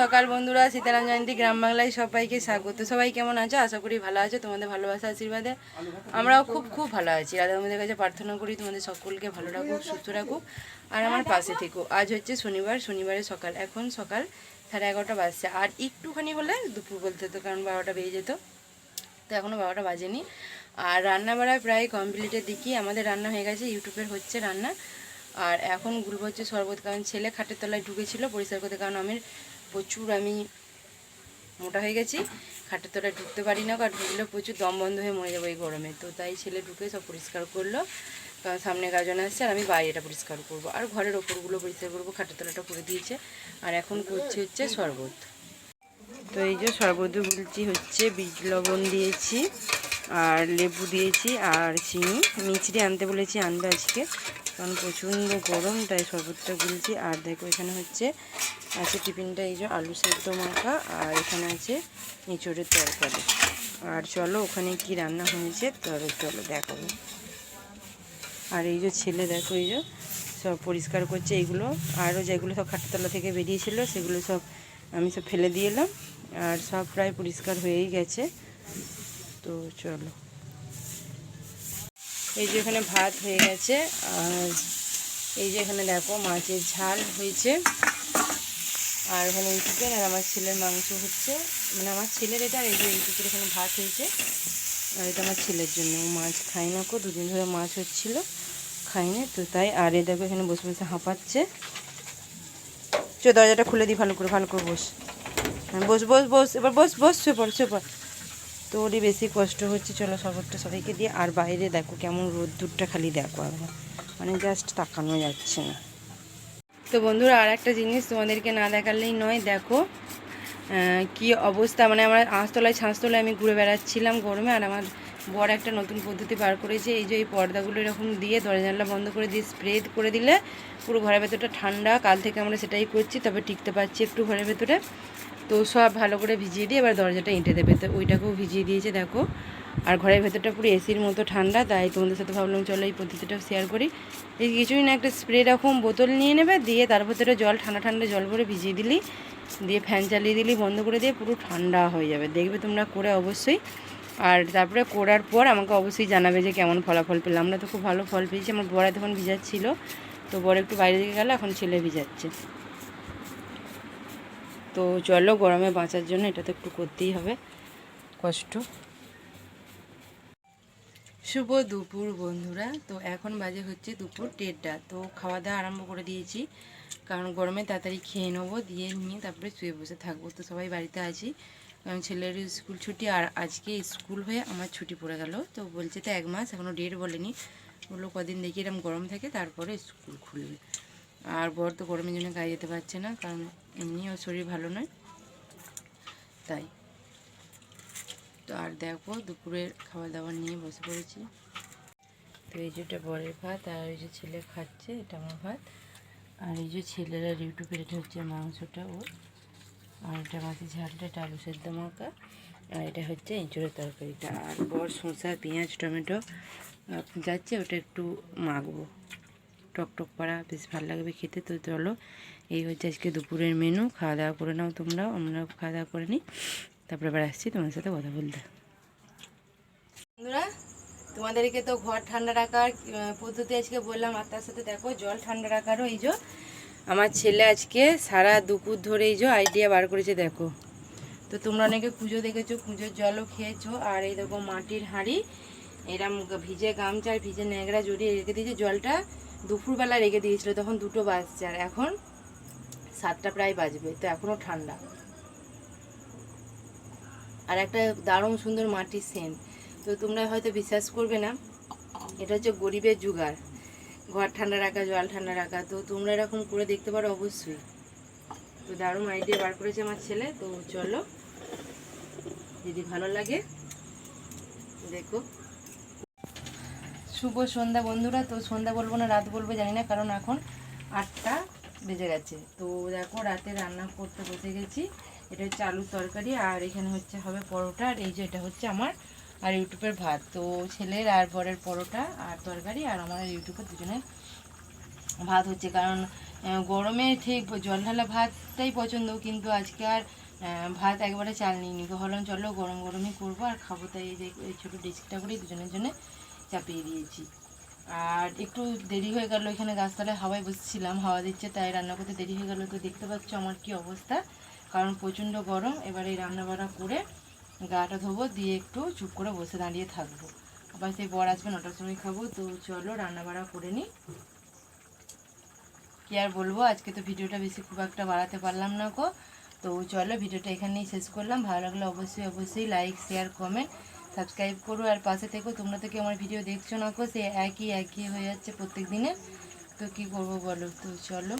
সকাল বন্ধুরা, সীতারাম জয়ন্তী গ্রাম বাংলায় সবাইকে স্বাগত। সবাই কেমন আছো? আশা করি ভালো আছো, তোমাদের ভালোবাসা আশীর্বাদে। আমরাও খুব খুব ভালো আছি। রাধা আমাদের কাছে প্রার্থনা করি তোমাদের সকলকে ভালো রাখুক, সুস্থ রাখুক, আর আমার পাশে থেকো। আজ হচ্ছে শনিবার শনিবারের সকাল, এখন সকাল সাড়ে এগারোটা বাজছে। আর একটুখানি হলে দুপুর বলতে হতো কারণ বারোটা বেজে যেত। তো এখনও বারোটা বাজেনি। আর রান্না বাড়া প্রায় কমপ্লিটের দিকেই আমাদের রান্না হয়ে গেছে, ইউটিউবের হচ্ছে রান্না। আর এখন গুলব হচ্ছে শরবত, কারণ ছেলে খাটের তলায় ঢুকেছিল, পরিষ্কার করতে, কারণ আমি প্রচুর আমি মোটা হয়ে গেছি খাটের তলায় ঢুকতে পারি না, কারণ ঢুকলে প্রচুর দম বন্ধ হয়ে মরে যাব এই গরমে। তো তাই ছেলে ঢুকে সব পরিষ্কার করল, কারণ সামনে গাজন আসছে আর আমি বাইরেটা পরিষ্কার করব। আর ঘরের ওপরগুলো পরিষ্কার করব খাটের তলাটা করে দিয়েছে। আর এখন করছি হচ্ছে শরবত। তো এই যে শরবত বলছি হচ্ছে বীজ লবণ দিয়েছি, আর লেবু দিয়েছি, আর চিনি। মিচড়ি আনতে বলেছি আনবে আজকে, কারণ প্রচণ্ড গরম, তাই শরবতটা গুলছি। আর দেখো এখানে হচ্ছে আছে টিফিনটা এই যে আলু সেদ্ধ মাখা আর এখানে আছে এঁচড়ের তরকারি। আর চলো ওখানে কি রান্না হয়েছে তবে চলো দেখাবো আর এই যে ছেলে দেখো এই যে সব পরিষ্কার করছে এইগুলো আরও যেগুলো সব খাটতলা থেকে বেরিয়েছিল সেগুলো সব আমি সব ফেলে দিয়ে এলাম। আর সব প্রায় পরিষ্কার হয়েই গেছে। তো চলো। এই যে এখানে ভাত হয়ে গেছে। আর এই যে এখানে দেখো মাছের ঝাল হয়েছে। আর এখানে চিকেন আর আমার ছেলের মাংস হচ্ছে মানে আমার ছেলের এটা এই যে এই এইটুকুর এখানে ভাত হয়েছে। আর এটা আমার ছেলের জন্য মাছ খাই না কো, দুদিন ধরে মাছ হচ্ছিল খাইনি তো তাই। আর এ দেখো এখানে বসে বসে হাঁপাচ্ছে। চো, দরজাটা খুলে দিই ভালো করে ভালো করে বস। বস বস বস, এবার বস বস শুয়ে পড় তো ওরই বেশি কষ্ট হচ্ছে, চলো শরবতটা সবাইকে দিয়ে। আর বাইরে দেখো কেমন রোদ্দুরটা খালি দেখো একবার। মানে জাস্ট তাকানো যাচ্ছে না। তো বন্ধুরা আর একটা জিনিস তোমাদেরকে না দেখালেই নয়, দেখো কি অবস্থা। মানে আমার আঁশতলায়, ছাঁচতলায় আমি ঘুরে বেড়াচ্ছিলাম গরমে, আর আমার বড় একটা নতুন পদ্ধতি বার করেছে, এই যে এই পর্দাগুলো এরকম দিয়ে দরজা জানলা বন্ধ করে দিয়ে স্প্রে করে দিলে পুরো ঘরের ভেতরটা ঠান্ডা। কাল থেকে আমরা সেটাই করছি, তবে টিকতে পারছি একটু ঘরের ভেতরে। তো সব ভালো করে ভিজিয়ে দিয়ে এবার দরজাটা এঁটে দেবে। তো ওইটাকেও ভিজিয়ে দিয়েছে, দেখো। আর ঘরের ভেতরটা পুরো এসির মতো ঠান্ডা, তাই তোমাদের সাথে ভাবলাম চলো এই পদ্ধতিটাও শেয়ার করি। এই কিছুই না একটা স্প্রে রকম বোতল নিয়ে নেবে, দিয়ে তার ভেতরে জল, ঠান্ডা ঠান্ডা জল ভরে ভিজিয়ে দিলি, দিয়ে ফ্যান চালিয়ে দিলি, বন্ধ করে দিয়ে পুরো ঠান্ডা হয়ে যাবে। দেখবে তোমরা করে অবশ্যই। আর তারপরে করার পর আমাকে অবশ্যই জানাবে যে কেমন ফলাফল পেলাম আমরা তো খুব ভালো ফল পেয়েছি, আমার বড় তখন ভিজাচ্ছিল, তো বড় একটু বাইরে দিকে গেল, এখন ছেলে ভিজাচ্ছে। তো চলো গরমে বাঁচার জন্য এটা তো একটু করতেই হবে, কষ্ট। শুভ দুপুর বন্ধুরা। তো এখন বাজে হচ্ছে দুপুর দেড়টা। তো খাওয়া দাওয়া আরম্ভ করে দিয়েছি। কারণ গরমে তাড়াতাড়ি খেয়ে নেব, দিয়ে নিয়ে তারপরে শুয়ে বসে থাকব। তো সবাই বাড়িতে আছি। কারণ ছেলের স্কুল ছুটি আর আজকে স্কুল হয়ে আমার ছুটি পড়ে গেল। তো বলছে তো এক মাস এখনও ডেট বলেনি। বলল কদিন দেখি এরকম গরম থাকে, তারপরে স্কুল খুলবে। আর বর তো গরমের জন্য গায়ে যেতে পারছে না, কারণ এমনিও শরীর ভালো নয়। তাই। তো আর দেখো দুপুরের খাওয়া দাওয়া নিয়ে বসে পড়েছি। তো এই যে এটা বরের ভাত আর এই যে ছেলে খাচ্ছে, এটা আমার ভাত। আর এই যে ছেলেরা ইউটিউবের এটা হচ্ছে মাংসটা ওর। আর এটা মাছের ঝালটা এটা আলু সেদ্ধ মাখা। আর এটা হচ্ছে এঁচড়ের তরকারিটা। আর বর শসা, পেঁয়াজ, টমেটো যাচ্ছে ওটা একটু মাখবো। টক টক পাড়া বেশ ভালো লাগবে খেতে। তো চলো, এই হচ্ছে আজকে দুপুরের মেনু খাওয়া দাওয়া করে নাও তোমরাও, আমরাও খাওয়া দাওয়া করে নিই। তারপরে আবার আসছি তোমার সাথে কথা বলতে। বন্ধুরা, তোমাদেরকে তো ঘর ঠান্ডা রাখার পদ্ধতি আজকে বললাম, আর তার সাথে দেখো, জল ঠান্ডা রাখারও এই যে, আমার ছেলে আজকে সারা দুপুর ধরে এই যে আইডিয়া বার করেছে, দেখো। তো তোমরা অনেকে পুজো দেখেছ, পুজোর জলও খেয়েছো, আর এই দেখো মাটির হাঁড়ি, এরম ভিজে গামছা আর ভিজে ন্যাংরা জড়িয়ে রেখে দিয়েছে জলটা দুপুরবেলা রেখে দিয়েছিল, তখন দুটো বাজছে, আর এখন সাতটা প্রায় বাজবে, তো এখনও ঠান্ডা। আর একটা দারুণ সুন্দর মাটির সেন্ট তো তোমরা হয়তো বিশ্বাস করবে না, এটা হচ্ছে গরিবের জুগার ঘর ঠান্ডা রাখা, জল ঠান্ডা রাখা, তো তোমরা এরকম করে দেখতে পারো অবশ্যই। তো দারুণ আইডিয়া বার করেছে আমার ছেলে, তো চলো, যদি ভালো লাগে, দেখো। শুভ সন্ধ্যা বন্ধুরা, তো সন্ধ্যা বলব না, রাত বলব, জানি না, কারণ এখন আটটা বেজে গেছে। তো দেখো, রাতে রান্না করতে বসে গেছি। এটা হচ্ছে আলুর তরকারি, আর এখানে হচ্ছে হবে পরোটা, আর এই যে এটা হচ্ছে আমার, আর ইউটিউবের ভাত। তো ছেলের আর বরের পরোটা আর তরকারি, আর আমার ইউটিউবের দুজনের ভাত হচ্ছে। কারণ গরমে ঠিক জল ঢালা ভাতটাই পছন্দ, কিন্তু আজকে আর ভাত একবারে চাল নিয়ে নিই ভাবলাম চলো গরম গরমই করব, আর খাব তাই এই যে এই ছোটো ডিস্কটা করে দুজনের জন্য চাপিয়ে দিয়েছি। আর একটু দেরি হয়ে গেল, এখানে গাছতলায় হাওয়ায় বসেছিলাম, হাওয়া দিচ্ছে তাই রান্না করতে দেরি হয়ে গেল। তো দেখতে পাচ্ছ আমার কি অবস্থা। কারণ প্রচণ্ড গরম, এবার এই রান্না বান্না করে গাটা ধোবো, দিয়ে একটু চুপ করে বসে দাঁড়িয়ে থাকব। আবার সেই বর আসবে, নটার সময় খাব, তো চলো রান্না বাড়া করে নিই। কি আর বলব, আজকে তো ভিডিওটা বেশি খুব একটা বাড়াতে পারলাম না গো। তো চলো ভিডিওটা এখানেই শেষ করলাম। ভালো লাগলে অবশ্যই অবশ্যই লাইক শেয়ার কমেন্ট সাবস্ক্রাইব করো। আর পাশে থেকো, তোমরা তো কি আমার ভিডিও দেখছ না কো সে একই একই হয়ে যাচ্ছে প্রত্যেক দিনে তো কি করব বলো? তো চলো।